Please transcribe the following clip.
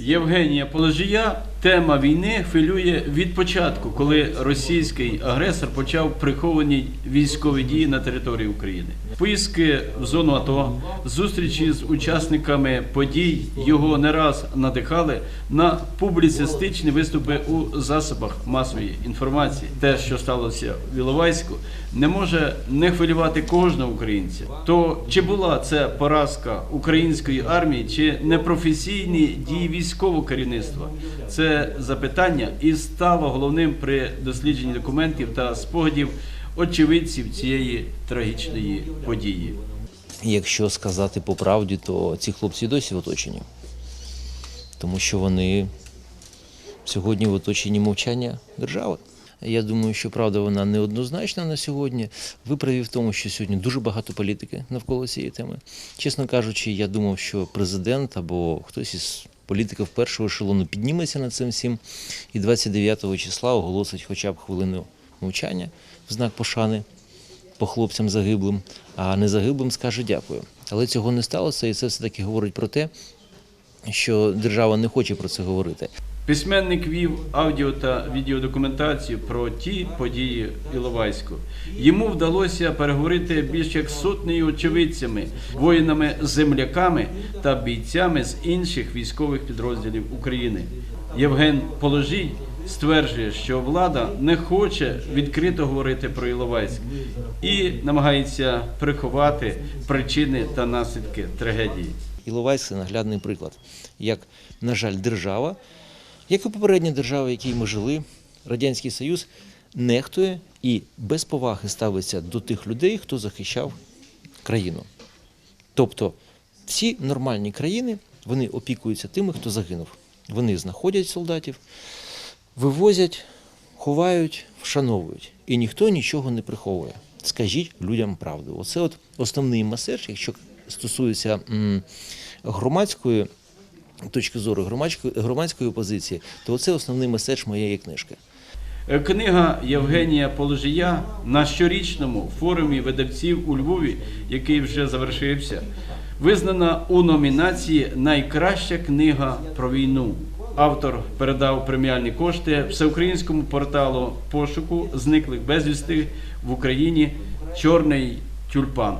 Євгенія Положія тема війни хвилює від початку, коли російський агресор почав приховані військові дії на території України. Поїздки в зону АТО, зустрічі з учасниками подій його не раз надихали на публіцистичні виступи у засобах масової інформації. Те, що сталося в Іловайську, не може не хвилювати кожного українця. То чи була це поразка української армії, чи непрофесійні дії військового керівництва? Це запитання і стало головним при дослідженні документів та спогадів очевидців цієї трагічної події. Якщо сказати по правді, то ці хлопці досі в оточенні. Тому що вони сьогодні в оточенні мовчання держави. Я думаю, що правда вона неоднозначна на сьогодні. Ви праві в тому, що сьогодні дуже багато політики навколо цієї теми. Чесно кажучи, я думав, що президент або хтось із політиків першого ешелону підніметься над цим всім і 29 числа оголосить хоча б хвилину мовчання в знак пошани по хлопцям загиблим, а не загиблим скаже дякую. Але цього не сталося, і це все-таки говорить про те, що держава не хоче про це говорити. Письменник вів аудіо та відеодокументацію про ті події Іловайську. Йому вдалося переговорити більш як сотнею очевидцями, воїнами-земляками та бійцями з інших військових підрозділів України. Євген Положій стверджує, що влада не хоче відкрито говорити про Іловайськ і намагається приховати причини та наслідки трагедії. Іловайськ це наглядний приклад, як, на жаль, держава, як і попередня держава, в якій ми жили, Радянський Союз, нехтує і без поваги ставиться до тих людей, хто захищав країну. Тобто всі нормальні країни вони опікуються тими, хто загинув. Вони знаходять солдатів, вивозять, ховають, вшановують. І ніхто нічого не приховує. Скажіть людям правду. Оце от основний меседж, якщо стосується громадської точки зору, громадської, громадської позиції, то це основний меседж моєї книжки. Е, Книга Євгенія Положія на щорічному форумі видавців у Львові, який вже завершився, визнана у номінації Найкраща книга про війну. Автор передав преміальні кошти всеукраїнському порталу пошуку зниклих безвісти в Україні Чорний тюльпан.